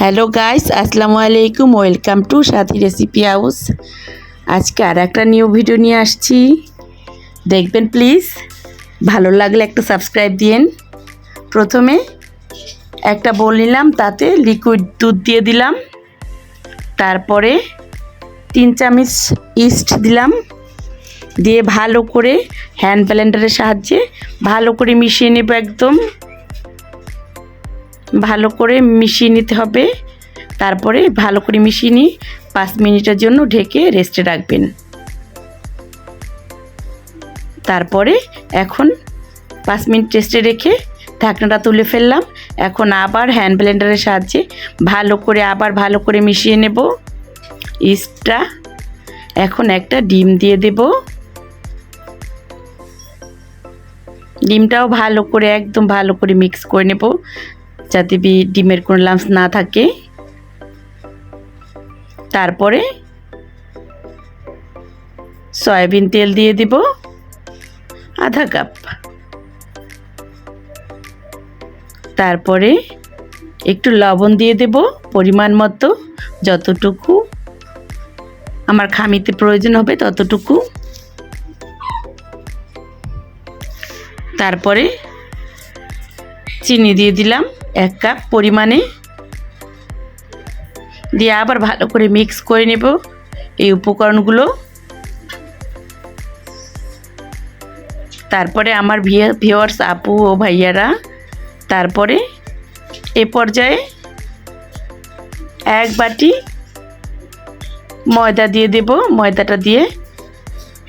Hello guys আসসালামু আলাইকুম welcome to Sathi recipe house আজকে আর একটা নিউ ভিডিও নিয়ে আসছি। দেখবেন প্লিজ ভালো লাগলে একটা সাবস্ক্রাইব দিয়েন। প্রথমে একটা বোল নিলাম, তাতে লিকুইড দুধ দিয়ে দিলাম। তারপরে তিন চামচ ইস্ট দিলাম। দিয়ে ভালো করে হ্যান্ড ব্লেন্ডারের সাহায্যে ভালো করে মিশিয়ে নেব একদম। ভালো করে মিশিয়ে নিতে হবে। তারপরে ভালো করে মিশিয়ে নিয়ে পাঁচ মিনিটের জন্য ঢেকে রেস্টে রাখবেন। তারপরে এখন পাঁচ মিনিট রেস্টে রেখে ঢাকনাটা তুলে ফেললাম। এখন আবার হ্যান্ড ব্লেন্ডারের সাহায্যে ভালো করে, আবার ভালো করে মিশিয়ে নেব। ইস্টটা এখন একটা ডিম দিয়ে দেব। ডিমটাও ভালো করে, একদম ভালো করে মিক্স করে নেব। যাতে ডিমের কোনো লাম্পস না থাকে। তারপরে সয়াবিন তেল দিয়ে দিব, আধা কাপ। তারপরে একটু লবণ দিয়ে দেব পরিমাণ মতো, যতটুকু আমার খামিতে প্রয়োজন হবে ততটুকু। তারপরে চিনি দিয়ে দিলাম। এক কাপ পরিমাণে দিয়ে আবার ভালো করে মিক্স করে নেব এই উপকরণগুলো। তারপরে আমার ভিওয়ার্স আপু ও ভাইয়ারা, তারপরে এ পর্যায়ে এক বাটি ময়দা দিয়ে দেব। ময়দাটা দিয়ে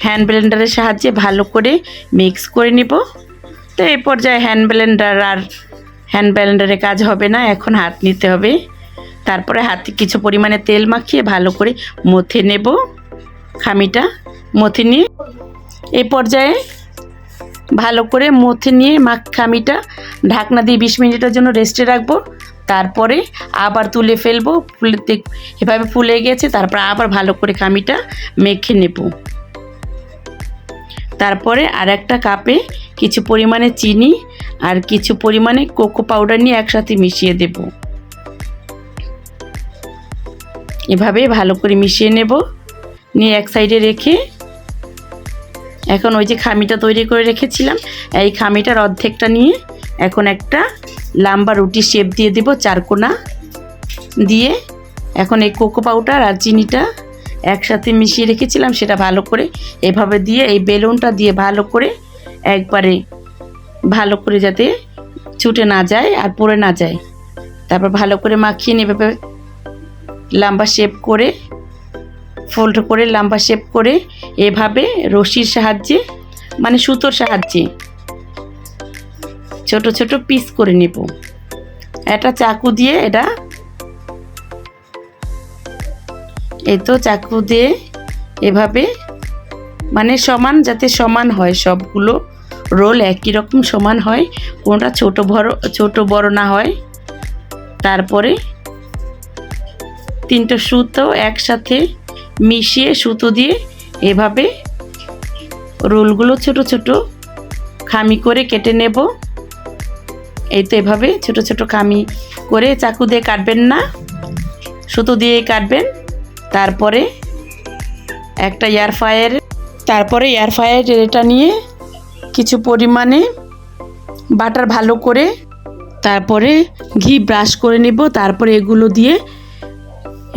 হ্যান্ড ব্লেন্ডারের সাহায্যে ভালো করে মিক্স করে নেব। তো এই পর্যায়ে হ্যান্ড ব্লেন্ডার আর হ্যান্ড ব্লেন্ডারে কাজ হবে না, এখন হাত নিতে হবে। তারপরে হাতে কিছু পরিমাণে তেল মাখিয়ে ভালো করে মথে নেব খামিটা, মথে নিয়ে। এই পর্যায়ে ভালো করে মথে নিয়ে মাখ খামিটা ঢাকনা দিয়ে বিশ মিনিটের জন্য রেস্টে রাখব। তারপরে আবার তুলে ফেলব, ফুলে এভাবে ফুলে গেছে, তারপর আবার ভালো করে খামিটা মেখে নেব। তারপরে আর একটা কাপে কিছু পরিমাণে চিনি আর কিছু পরিমাণে কোকো পাউডার নিয়ে একসাথে মিশিয়ে দেব। এভাবে ভালো করে মিশিয়ে নেব। নিয়ে এক সাইডে রেখে এখন ওই যে খামিটা তৈরি করে রেখেছিলাম, এই খামিটার অর্ধেকটা নিয়ে এখন একটা লাম্বা রুটি শেপ দিয়ে দেব, চারকোনা দিয়ে। এখন এই কোকো পাউডার আর চিনিটা একসাথে মিশিয়ে রেখেছিলাম, সেটা ভালো করে এভাবে দিয়ে এই বেলুনটা দিয়ে ভালো করে একবারে ভালো করে যাতে ছুটে না যায় আর পড়ে না যায়। তারপর ভালো করে মাখিয়ে নেবে লম্বা শেপ করে ফোল্ড করে লম্বা শেপ করে এভাবে রশির সাহায্যে মানে সুতোর সাহায্যে ছোট ছোট পিস করে নেব। এটা চাকু দিয়ে এটা এই তো চাকু দিয়ে এভাবে মানে সমান যাতে সমান হয় সবগুলো। রোল একই রকম সমান হয়, কোনটা ছোট বড় ছোট বড় না হয়। তারপরে তিনটা সুতো একসাথে মিশিয়ে সুতো দিয়ে এভাবে রোলগুলো ছোট ছোট খামি করে কেটে নেব। এই তো এভাবে ছোট ছোট খামি করে চাকু দিয়ে কাটবেন না, সুতো দিয়েই কাটবেন। তারপরে একটা এয়ার ফায়ার তারপরে এয়ার ফায়ার এটা নিয়ে কিছু পরিমাণে বাটার ভালো করে তারপরে ঘি ব্রাশ করে নিব, তারপরে এগুলো দিয়ে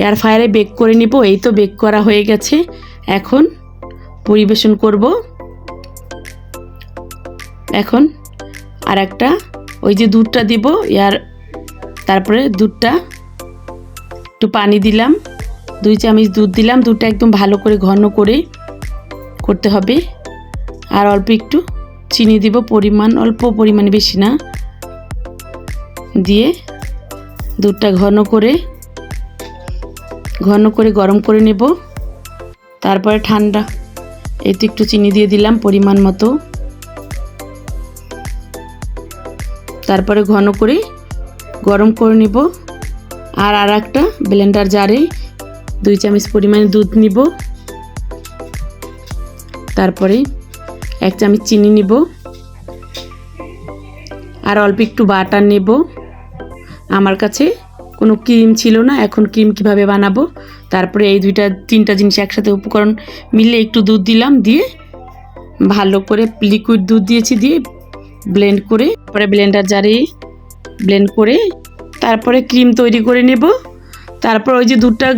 এয়ার ফায়ারে বেক করে নিব, এই তো বেক করা হয়ে গেছে। এখন পরিবেশন করব। এখন আর একটা ওই যে দুধটা দিব এয়ার তারপরে দুধটা একটু পানি দিলাম, দুই চামচ দুধ দিলাম, দুধটা একদম ভালো করে ঘন করে করতে হবে। আর অল্প একটু চিনি দিব, পরিমাণ, অল্প পরিমাণে বেশি না। দিয়ে দুধটা ঘন করে ঘন করে গরম করে নেব। তারপরে ঠান্ডা, এতে একটু চিনি দিয়ে দিলাম পরিমাণ মতো। তারপরে ঘন করে গরম করে নেব। আর আর একটা ব্লেন্ডার জারে দুই চামচ পরিমাণে দুধ নিব। তারপরে এক চামচ চিনি নিব। আর অল্প একটু বাটার নেব। আমার কাছে কোনো ক্রিম ছিল না, এখন ক্রিম কীভাবে বানাবো? তারপরে এই দুইটা, তিনটা জিনিস একসাথে উপকরণ মিলে একটু দুধ দিলাম, দিয়ে ভালো করে লিকুইড দুধ দিয়েছি, দিয়ে ব্লেন্ড করে, তারপরে ব্লেন্ডার জারে ব্লেন্ড করে, তারপরে ক্রিম তৈরি করে নেব। তারপর ওই যে দুধটা,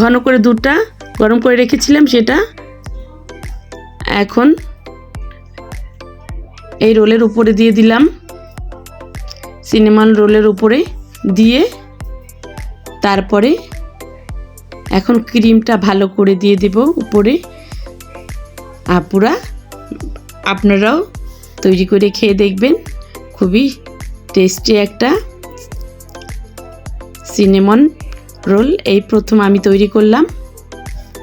ঘন করে দুধটা গরম করে রেখেছিলাম, সেটা এখন এই রোলের উপরে দিয়ে দিলাম। সিনেমান রোলের উপরে দিয়ে তারপরে এখন ক্রিমটা ভালো করে দিয়ে দেব উপরে। আপুরা, আপনারাও তৈরি করে খেয়ে দেখবেন। খুবই টেস্টি একটা সিনেমন রোল। এই প্রথম আমি তৈরি করলাম।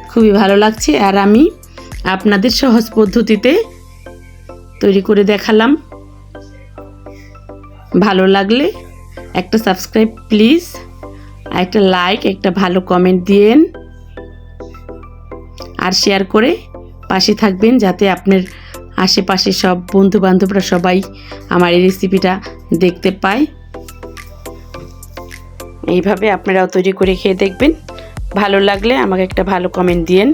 খুবই ভালো লাগছে আর আমি আপনাদের সহজ পদ্ধতিতে তৈরি করে দেখালাম। ভালো লাগলে একটা সাবস্ক্রাইব প্লিজ আর একটা লাইক একটা ভালো কমেন্ট দিয়েন। আর শেয়ার করে পাশে থাকবেন যাতে আপনার আশেপাশে সব বন্ধু বান্ধবরা সবাই আমার এই রেসিপিটা দেখতে পায়। এইভাবে আপনারাও তৈরি করে খেয়ে দেখবেন। ভালো লাগলে আমাকে একটা ভালো কমেন্ট দিয়েন।